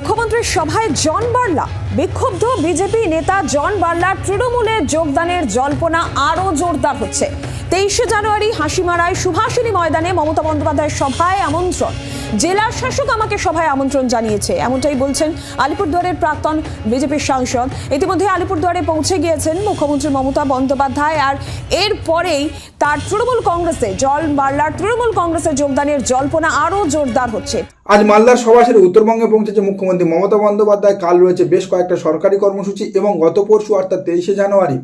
মুখ্যমন্ত্রীর সভায় জন বার্লা। বিক্ষুব্ধ বিজেপি নেতা জন বার্লার তৃণমূলে যোগদানের জল্পনা আরও জোরদার হচ্ছে। তেইশে জানুয়ারি হাসিমারায় সুভাষিনী ময়দানে মমতা বন্দ্যোপাধ্যায়ের সভায় আমন্ত্রণ। জেলা শাসক আমাকে সভায় আমন্ত্রণ জানিয়েছে। এমনটাই বলছেন আলিপুরদুয়ারের প্রাক্তন বিজেপির সাংসদ। ইতিমধ্যে আলিপুরদুয়ারে পৌঁছে গিয়েছেন মুখ্যমন্ত্রী মমতা বন্দ্যোপাধ্যায়। আর এরপরেই তার তৃণমূল কংগ্রেসে জল বার্লার তৃণমূল কংগ্রেসে যোগদানের জল্পনা আরও জোরদার হচ্ছে। আজ মালদার সভা সেরে উত্তরবঙ্গে পৌঁছেছে মুখ্যমন্ত্রী মমতা বন্দ্যোপাধ্যায়। কাল রয়েছে বেশ কয়েকটা সরকারি কর্মসূচি এবং গত পরশু, অর্থাৎ তেইশে জানুয়ারি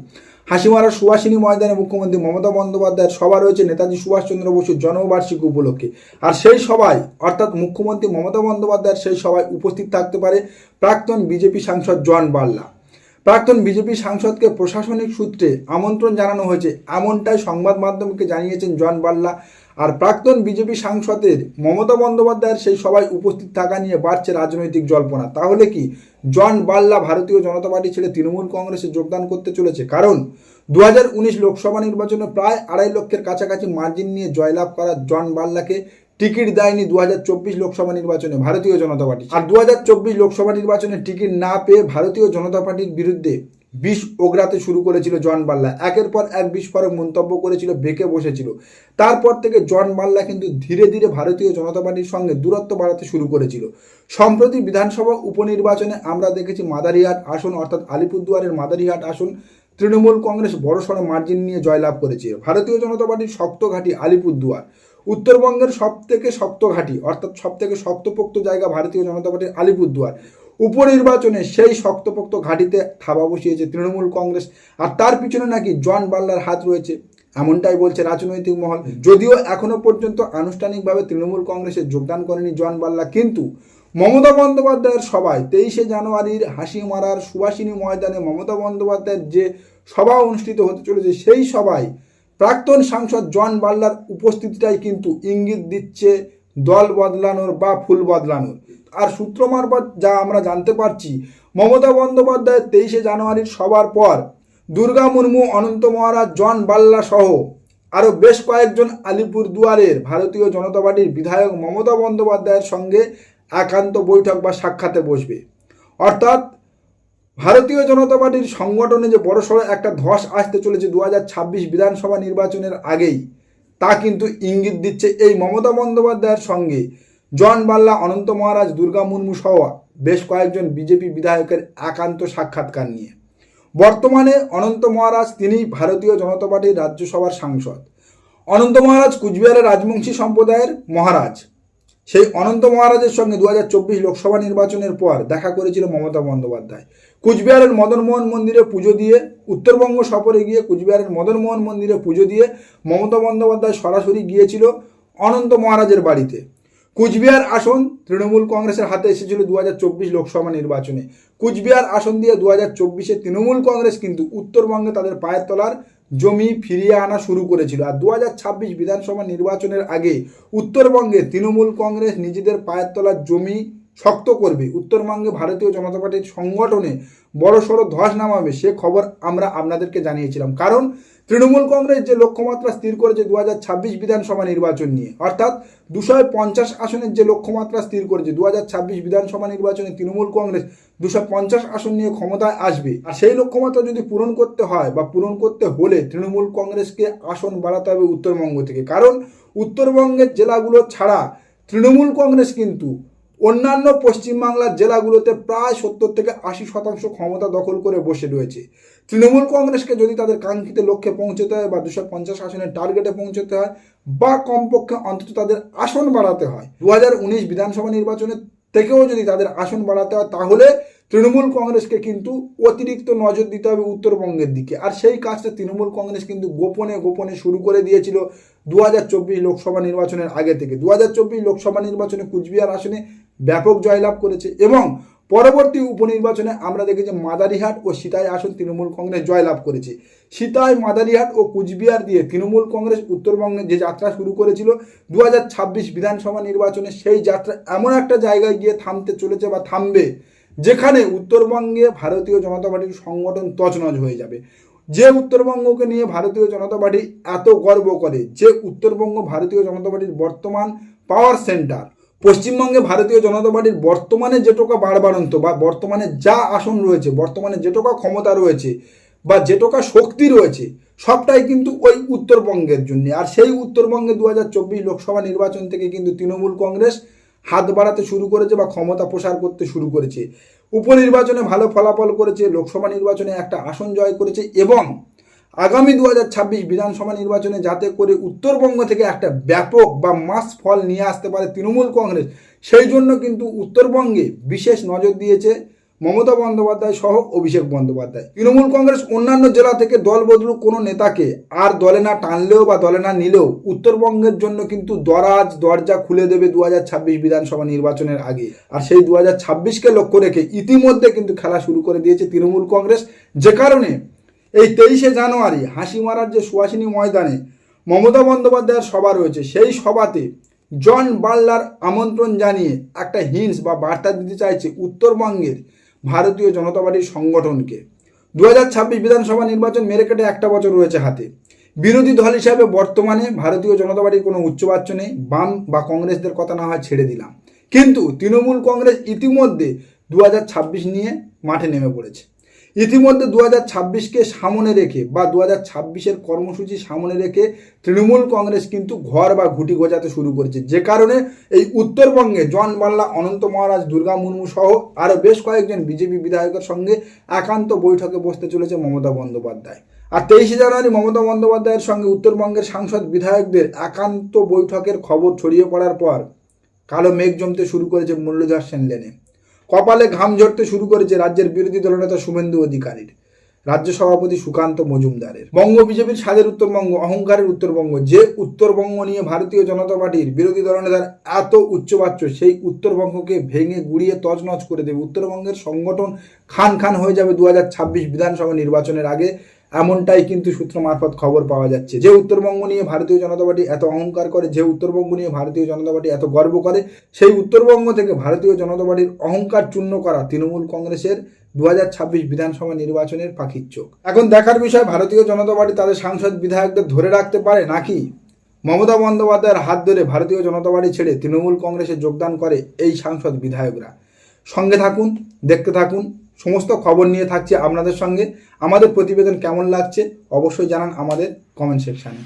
হাসিমারার সুভাষিনী ময়দানে মুখ্যমন্ত্রী মমতা বন্দ্যোপাধ্যায়ের সভা রয়েছে নেতাজি সুভাষচন্দ্র বসুর জন্মবার্ষিকী উপলক্ষে। আর সেই সভায়, অর্থাৎ মুখ্যমন্ত্রী মমতা বন্দ্যোপাধ্যায়ের সেই সভায় উপস্থিত থাকতে পারে প্রাক্তন বিজেপি সাংসদ জন বাল্লা প্রাক্তন বিজেপি সাংসদকে প্রশাসনিক সূত্রে আমন্ত্রণ জানানো হয়েছে, এমনটাই সংবাদ মাধ্যমকে জানিয়েছেন জন বাল্লা আর প্রাক্তন বিজেপি সাংসদের মমতা বন্দ্যোপাধ্যায়ের সেই সবাই উপস্থিত থাকা নিয়ে বাড়ছে রাজনৈতিক জল্পনা। তাহলে কি জন বাল্লা ভারতীয় জনতা পার্টি ছেড়ে তৃণমূল কংগ্রেসে যোগদান করতে চলেছে? কারণ দু হাজার উনিশ লোকসভা নির্বাচনে প্রায় আড়াই লক্ষের কাছাকাছি মার্জিন নিয়ে জয়লাভ করা জন বাল্লাকে টিকিট দেয়নি দু হাজার চব্বিশ লোকসভা নির্বাচনে ভারতীয় জনতা পার্টি। আর দু হাজার চব্বিশ লোকসভা নির্বাচনে টিকিট না পেয়ে ভারতীয় জনতা পার্টির বিরুদ্ধে বিষ ওগড়াতে শুরু করেছিল জন বাল্লা। একের পর এক বিস্ফোরক মন্তব্য করেছিল, বেঁকে বসেছিল। তারপর থেকে জন বাল্লা কিন্তু ধীরে ধীরে ভারতীয় জনতা পার্টির সঙ্গে দূরত্ব বাড়াতে শুরু করেছিল। সম্প্রতি বিধানসভা উপনির্বাচনে আমরা দেখেছি মাদারিহাট আসন, অর্থাৎ আলিপুরদুয়ারের মাদারিহাট আসন, তৃণমূল কংগ্রেস বড়সড় মার্জিন নিয়ে জয়লাভ করেছে। ভারতীয় জনতা পার্টির শক্ত ঘাঁটি আলিপুরদুয়ার। উত্তরবঙ্গের সব থেকে শক্ত ঘাঁটি অর্থাৎ সব থেকে শক্তপোক্ত জায়গা ভারতীয় জনতা পার্টির আলিপুরদুয়ার। উপনির্বাচনে সেই শক্তপোক্ত ঘাঁটিতে থাবা বসিয়েছে তৃণমূল কংগ্রেস। আর তার পিছনে নাকি জন বাল্লার হাত রয়েছে, এমনটাই বলছে রাজনৈতিক মহল। যদিও এখনও পর্যন্ত আনুষ্ঠানিকভাবে তৃণমূল কংগ্রেসে যোগদান করেনি জন বাল্লা, কিন্তু মমতা বন্দ্যোপাধ্যায়ের সভায় তেইশে জানুয়ারির হাসি মারার সুভাষিনী ময়দানে মমতা বন্দ্যোপাধ্যায়ের যে সভা অনুষ্ঠিত হতে চলেছে, সেই সভায় প্রাক্তন সাংসদ জন বাল্লার উপস্থিতিটাই কিন্তু ইঙ্গিত দিচ্ছে দল বদলানোর বা ফুল বদলানোর। আর সূত্র মারফত যা আমরা জানতে পারছি, মমতা বন্দ্যোপাধ্যায়ের তেইশে জানুয়ারির সবার পর দুর্গা মুর্মু, অনন্ত মহারাজ, জন বাল্লা সহ আরও বেশ কয়েকজন আলিপুর দুয়ারের ভারতীয় জনতা পার্টির বিধায়ক মমতা বন্দ্যোপাধ্যায়ের সঙ্গে একান্ত বৈঠক বা সাক্ষাতে বসবে। অর্থাৎ ভারতীয় জনতা পার্টির সংগঠনে যে বড়সড় একটা ধস আসতে চলেছে দু হাজার ছাব্বিশ বিধানসভা নির্বাচনের আগেই, তা কিন্তু ইঙ্গিত দিচ্ছে এই মমতা বন্দ্যোপাধ্যায়ের সঙ্গে জন বাল্লা, অনন্ত মহারাজ, দুর্গা মুর্মু সহ বেশ কয়েকজন বিজেপি বিধায়কের একান্ত সাক্ষাৎকার নিয়ে। বর্তমানে অনন্ত মহারাজ তিনি ভারতীয় জনতা পার্টির রাজ্যসভার সাংসদ। অনন্ত মহারাজ কুচবিহারের রাজবংশী সম্প্রদায়ের মহারাজ। সেই অনন্ত মহারাজের সঙ্গে দু হাজার চব্বিশ লোকসভা নির্বাচনের পর দেখা করেছিল মমতা বন্দ্যোপাধ্যায়। কুচবিহারের মদনমোহন মন্দিরে পুজো দিয়ে, উত্তরবঙ্গ সফরে গিয়ে কুচবিহারের মদনমোহন মন্দিরে পুজো দিয়ে মমতা বন্দ্যোপাধ্যায় সরাসরি গিয়েছিল অনন্ত মহারাজের বাড়িতে। কুচবিহার আসন তৃণমূল কংগ্রেসের হাতে এসেছিল দু হাজার চব্বিশ লোকসভা নির্বাচনে। কুচবিহার আসন দিয়ে দু হাজার চব্বিশে তৃণমূল কংগ্রেস কিন্তু উত্তরবঙ্গে তাদের পায়ের তলার জমি ফিরিয়ে আনা শুরু করেছিল। আর দু হাজার ছাব্বিশ বিধানসভা নির্বাচনের আগে উত্তরবঙ্গে তৃণমূল কংগ্রেস নিজেদের পায়ের তলার জমি শক্ত করবে। উত্তরবঙ্গে ভারতীয় জনতা পার্টির সংগঠনে বড় সড়ো ধস নামাবে সে খবর আমরা আপনাদেরকে জানিয়েছিলাম। কারণ তৃণমূল কংগ্রেস যে লক্ষ্যমাত্রা স্থির করেছে দু হাজার ছাব্বিশ বিধানসভা নির্বাচন নিয়ে, অর্থাৎ দুশো পঞ্চাশ আসনের যে লক্ষ্যমাত্রা স্থির করেছে দু হাজার ছাব্বিশ বিধানসভা নির্বাচনে তৃণমূল কংগ্রেস দুশো পঞ্চাশ আসন নিয়ে ক্ষমতায় আসবে। আর সেই লক্ষ্যমাত্রা যদি পূরণ করতে হয় বা পূরণ করতে হলে তৃণমূল কংগ্রেসকে আসন বাড়াতে হবে উত্তরবঙ্গ থেকে। কারণ উত্তরবঙ্গের জেলাগুলো ছাড়া তৃণমূল কংগ্রেস কিন্তু অন্যান্য পশ্চিমবাংলার জেলাগুলোতে প্রায় সত্তর থেকে আশি শতাংশ ক্ষমতা দখল করে বসে রয়েছে। তৃণমূল কংগ্রেসকে যদি তাদের কাঙ্ক্ষিত লক্ষ্যে পৌঁছতে হয় বা দুশো পঞ্চাশ আসনের টার্গেটে পৌঁছতে হয় বা কমপক্ষে অন্তত তাদের আসন বাড়াতে হয় দু হাজার উনিশ বিধানসভা নির্বাচনের থেকেও যদি তাদের আসন বাড়াতে হয়, তাহলে তৃণমূল কংগ্রেসকে কিন্তু অতিরিক্ত নজর দিতে হবে উত্তরবঙ্গের দিকে। আর সেই কাজটা তৃণমূল কংগ্রেস কিন্তু গোপনে গোপনে শুরু করে দিয়েছিল দু হাজার চব্বিশ লোকসভা নির্বাচনের আগে থেকে। দু হাজার চব্বিশ লোকসভা নির্বাচনে কুচবিহার আসনে ব্যাপক জয়লাভ করেছে এবং পরবর্তী উপনির্বাচনে আমরা দেখেছি মাদারিহাট ও সিতাই আসন তৃণমূল কংগ্রেস জয়লাভ করেছে। সিতাই, মাদারিহাট ও কুচবিহার দিয়ে তৃণমূল কংগ্রেস উত্তরবঙ্গে যে যাত্রা শুরু করেছিল দু হাজার ছাব্বিশ বিধানসভা নির্বাচনে সেই যাত্রা এমন একটা জায়গায় গিয়ে থামতে চলেছে বা থামবে, যেখানে উত্তরবঙ্গে ভারতীয় জনতা পার্টির সংগঠন তছনছ হয়ে যাবে। যে উত্তরবঙ্গকে নিয়ে ভারতীয় জনতা পার্টি এত গর্ব করে, যে উত্তরবঙ্গ ভারতীয় জনতা পার্টির বর্তমান পাওয়ার সেন্টার পশ্চিমবঙ্গে ভারতীয় জনতা পার্টির বর্তমানে যেটুকা বাড়বাড়ন্ত বা বর্তমানে যা আসন রয়েছে, বর্তমানে যেটুকা ক্ষমতা রয়েছে বা যেটুকা শক্তি রয়েছে, সবটাই কিন্তু ওই উত্তরবঙ্গের জন্য। আর সেই উত্তরবঙ্গে দু হাজার চব্বিশ লোকসভা নির্বাচন থেকে কিন্তু তৃণমূল কংগ্রেস হাত বাড়াতে শুরু করেছে বা ক্ষমতা প্রসার করতে শুরু করেছে। উপনির্বাচনে ভালো ফলাফল করেছে, লোকসভা নির্বাচনে একটা আসন জয় করেছে এবং আগামী দু হাজার ছাব্বিশ বিধানসভা নির্বাচনে যাতে করে উত্তরবঙ্গ থেকে একটা ব্যাপক বা মাস ফল নিয়ে আসতে পারে তৃণমূল কংগ্রেস, সেই জন্য কিন্তু উত্তরবঙ্গে বিশেষ নজর দিয়েছে মমতা বন্দ্যোপাধ্যায় সহ অভিষেক বন্দ্যোপাধ্যায়। তৃণমূল কংগ্রেস অন্যান্য জেলা থেকে দল বদলু কোনো নেতাকে আর দলে না টানলেও বা দলে না নিলেও উত্তরবঙ্গের জন্য কিন্তু দরাজ দরজা খুলে দেবে দু হাজার ছাব্বিশ বিধানসভা নির্বাচনের আগে। আর সেই দু ছাব্বিশকে লক্ষ্য রেখে ইতিমধ্যে কিন্তু খেলা শুরু করে দিয়েছে তৃণমূল কংগ্রেস, যে কারণে এই তেইশে জানুয়ারি হাসি মারার যে সুহাসিনী ময়দানে মমতা বন্দ্যোপাধ্যায়ের সভা রয়েছে, সেই সভাতে জন বাল্লার আমন্ত্রণ জানিয়ে একটা হিন্স বা বার্তা দিতে চাইছে উত্তরবঙ্গের ভারতীয় জনতা পার্টির সংগঠনকে। দু হাজার ছাব্বিশ বিধানসভা নির্বাচন মেরে কেটে একটা বছর রয়েছে হাতে। বিরোধী দল হিসাবে বর্তমানে ভারতীয় জনতা পার্টির কোনো উচ্চবাচ্য নেই, বাম বা কংগ্রেসদের কথা না হয় ছেড়ে দিলাম। কিন্তু তৃণমূল কংগ্রেস ইতিমধ্যে দু হাজার ছাব্বিশ নিয়ে মাঠে নেমে পড়েছে। ইতিমধ্যে দু হাজার ছাব্বিশকে সামনে রেখে বা দু হাজার ছাব্বিশের কর্মসূচি সামনে রেখে তৃণমূল কংগ্রেস কিন্তু ঘর বা ঘুটি গোজাতে শুরু করেছে। যে কারণে এই উত্তরবঙ্গে জন বাল্লা অনন্ত মহারাজ, দুর্গা মুর্মু সহ আরও বেশ কয়েকজন বিজেপি বিধায়কের সঙ্গে একান্ত বৈঠকে বসতে চলেছে মমতা বন্দ্যোপাধ্যায়। আর তেইশে জানুয়ারি মমতা বন্দ্যোপাধ্যায়ের সঙ্গে উত্তরবঙ্গের সাংসদ বিধায়কদের একান্ত বৈঠকের খবর ছড়িয়ে পড়ার পর কালো মেঘ জমতে শুরু করেছে মূল্যধর সেন লেনে কপালে ঘাম ঝরতে শুরু করেছে রাজ্যের বিরোধী দলনেতা শুভেন্দু অধিকারীর। রাজ্য সভাপতি সুকান্ত মজুমদারের। বঙ্গ বিজেপির স্বাদের উত্তরবঙ্গ, অহংকারের উত্তরবঙ্গ, যে উত্তরবঙ্গ নিয়ে ভারতীয় জনতা পার্টির বিরোধী দলনেতার এত উচ্চবাচ্য, সেই উত্তরবঙ্গকে ভেঙে গুড়িয়ে তছনছ করে দেবে। উত্তরবঙ্গের সংগঠন খান খান হয়ে যাবে দু হাজার ছাব্বিশ বিধানসভা নির্বাচনের আগে। এমনটাই কিন্তু সূত্র মারফত খবর পাওয়া যাচ্ছে। যে উত্তরবঙ্গ নিয়ে ভারতীয় জনতা পার্টি এত অহংকার করে, যে উত্তরবঙ্গ নিয়ে ভারতীয় জনতা পার্টি এত গর্ব করে, সেই উত্তরবঙ্গ থেকে ভারতীয় জনতা পার্টির অহংকার চূর্ণ করা তৃণমূল কংগ্রেসের দু হাজার ছাব্বিশ বিধানসভা নির্বাচনের পাখির চোখ। এখন দেখার বিষয়, ভারতীয় জনতা পার্টি তাদের সাংসদ বিধায়কদের ধরে রাখতে পারে নাকি? মমতা বন্দ্যোপাধ্যায়ের হাত ধরে ভারতীয় জনতা পার্টি ছেড়ে তৃণমূল কংগ্রেসে যোগদান করে এই সাংসদ বিধায়করা। সঙ্গে থাকুন, দেখতে থাকুন সমস্ত খবর নিয়ে থাকছে আপনাদের সঙ্গে। আমাদের প্রতিবেদন কেমন লাগছে অবশ্যই জানান আমাদের কমেন্ট সেকশানে